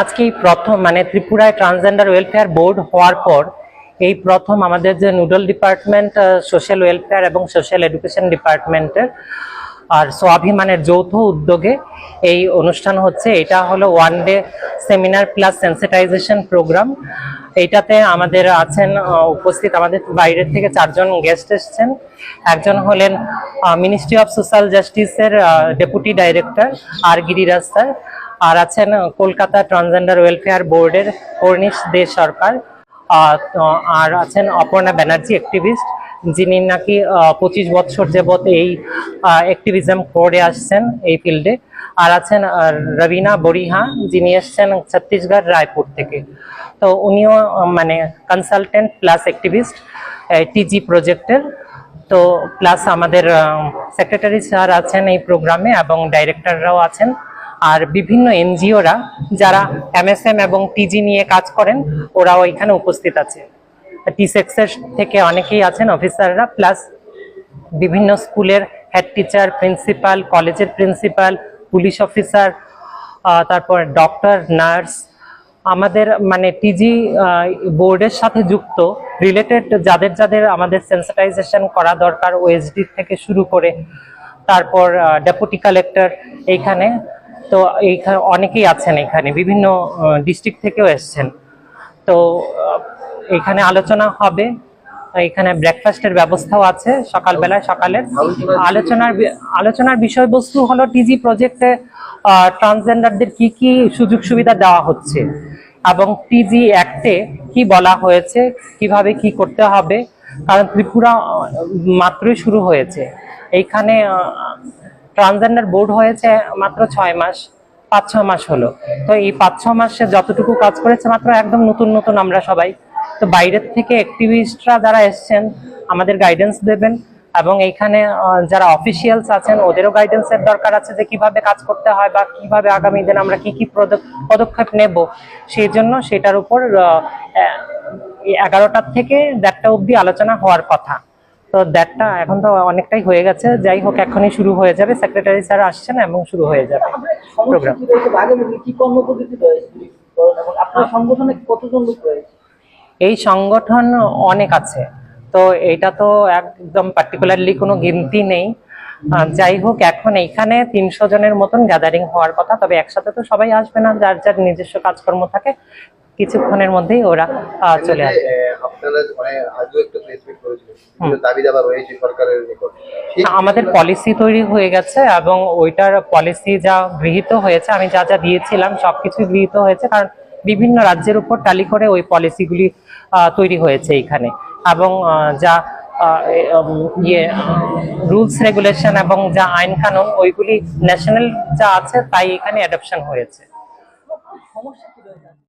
আজকে প্রথম মানে ত্রিপুরায় ট্রান্সজেন্ডার ওয়েলফেয়ার বোর্ড হওয়ার পর এই প্রথম আমাদের যে নুডল ডিপার্টমেন্ট সোশ্যাল ওয়েলফেয়ার এবং সোশ্যাল এডুকেশন ডিপার্টমেন্টের আর স্বাভিমানের যৌথ উদ্যোগে এই অনুষ্ঠান হচ্ছে। এটা হলো one day seminar plus sensitisation programme এইটাতে আমাদের আছেন উপস্থিত আমাদের বাইরের থেকে চারজন গেস্ট এসছেন। একজন হলেন মিনিস্ট্রি অফ সোশ্যাল জাস্টিসের ডেপুটি ডাইরেক্টর আর গিরিরাজ স্যার। আর আছেন কলকাতা ট্রান্সজেন্ডার ওয়েলফেয়ার বোর্ডের কর্নিশ দে সরকার আর আছেন অপর্ণা ব্যানার্জি অ্যাক্টিভিস্ট যিনি নাকি পঁচিশ বছর যাবৎ এই অ্যাক্টিভিজম করে আসছেন এই ফিল্ডে আর আছেন রবিনা বরিহা, যিনি এসছেন ছত্তিশগড় রায়পুর থেকে। তো উনিও মানে কনসালটেন্ট প্লাস অ্যাক্টিভিস্ট টিজি প্রজেক্টের তো প্লাস আমাদের সেক্রেটারি স্যার আছেন এই প্রোগ্রামে এবং ডাইরেক্টররাও আছেন। আর বিভিন্ন এনজিওরা যারা এমএসএম এবং টিজি নিয়ে কাজ করেন, ওরাও এখানে উপস্থিত আছে। টি সেক্সের থেকে অনেকেই আছেন অফিসাররা, প্লাস বিভিন্ন স্কুলের হেড টিচার, প্রিন্সিপাল, কলেজের প্রিন্সিপাল, পুলিশ অফিসার তারপর ডক্টর, নার্স, আমাদের মানে টিজি বোর্ডের সাথে যুক্ত রিলেটেড যাদের যাদের আমাদের সেন্সিটাইজেশন করা দরকার ওএসডি থেকে শুরু করে, তারপর ডেপুটি কালেক্টর এইখানে তো এইখানে অনেকেই আছেন এখানে, বিভিন্ন ডিস্ট্রিক্ট থেকেও এসছেন। তো এখানে আলোচনা হবে। এখানে ব্রেকফাস্টের ব্যবস্থাও আছে সকালবেলায় সকালের আলোচনার আলোচনার বিষয়বস্তু হলো টিজি প্রজেক্টে ট্রান্সজেন্ডারদের কি কি সুযোগ সুবিধা দেওয়া হচ্ছে এবং টিজি অ্যাক্টে কি বলা হয়েছে, কীভাবে কি করতে হবে, কারণ ত্রিপুরা মাত্রই শুরু হয়েছে। এইখানে ট্রান্সজেন্ডার বোর্ড হয়েছে মাত্র ছয় মাস, পাঁচ ছ মাস হলো। তো এই পাঁচ ছ মাসে যতটুকু কাজ করেছে মাত্র একদম নতুন নতুন আমরা সবাই। তো বাইরের থেকে অ্যাক্টিভিস্টরা যারা এসছেন, আমাদের গাইডেন্স দেবেন এবং এইখানে যারা অফিসিয়ালস আছেন, ওদেরও গাইডেন্সের দরকার আছে যে কীভাবে কাজ করতে হয় বা কীভাবে আগামী দিনে আমরা কি কি পদক- পদক্ষেপ নেব। সেই জন্য সেটার উপর এগারোটার থেকে দেড়টা অবধি আলোচনা হওয়ার কথা। তো দেড়টা, এখন তো অনেকটাই হয়ে গেছে। যাই হোক, এখনই শুরু হয়ে যাবে। সেক্রেটারি স্যার আসছেন এবং শুরু হয়ে যাবে। প্রোগ্রাম এই সংগঠন অনেক আছে। তো এটা তো একদম পার্টিকুলারলি কোনো গিনতি নেই। যাই হোক, এখন এইখানে তিনশো জনের মতন গ্যাদারিং হওয়ার কথা, তবে একসাথে তো সবাই আসবে না, যার যার নিজস্ব কাজকর্ম থাকে। কিছুক্ষণের মধ্যেই ওরা চলে আসবে। মানে আমাদের পলিসি তৈরি হয়ে গেছে এবং ওইটার পলিসি যা গৃহীত হয়েছে আমি যা যা দিয়েছিলাম সবকিছু গৃহীত হয়েছে কারণ বিভিন্ন রাজ্যের উপর টালি করে ওই পলিসিগুলি তৈরি হয়েছে এখানে। এবং যা ইয়ে রুলস রেগুলেশন এবং যা আইন কানুন ওইগুলি ন্যাশনাল যা আছে তাই এখানে অ্যাডপশন হয়েছে। সমস্যা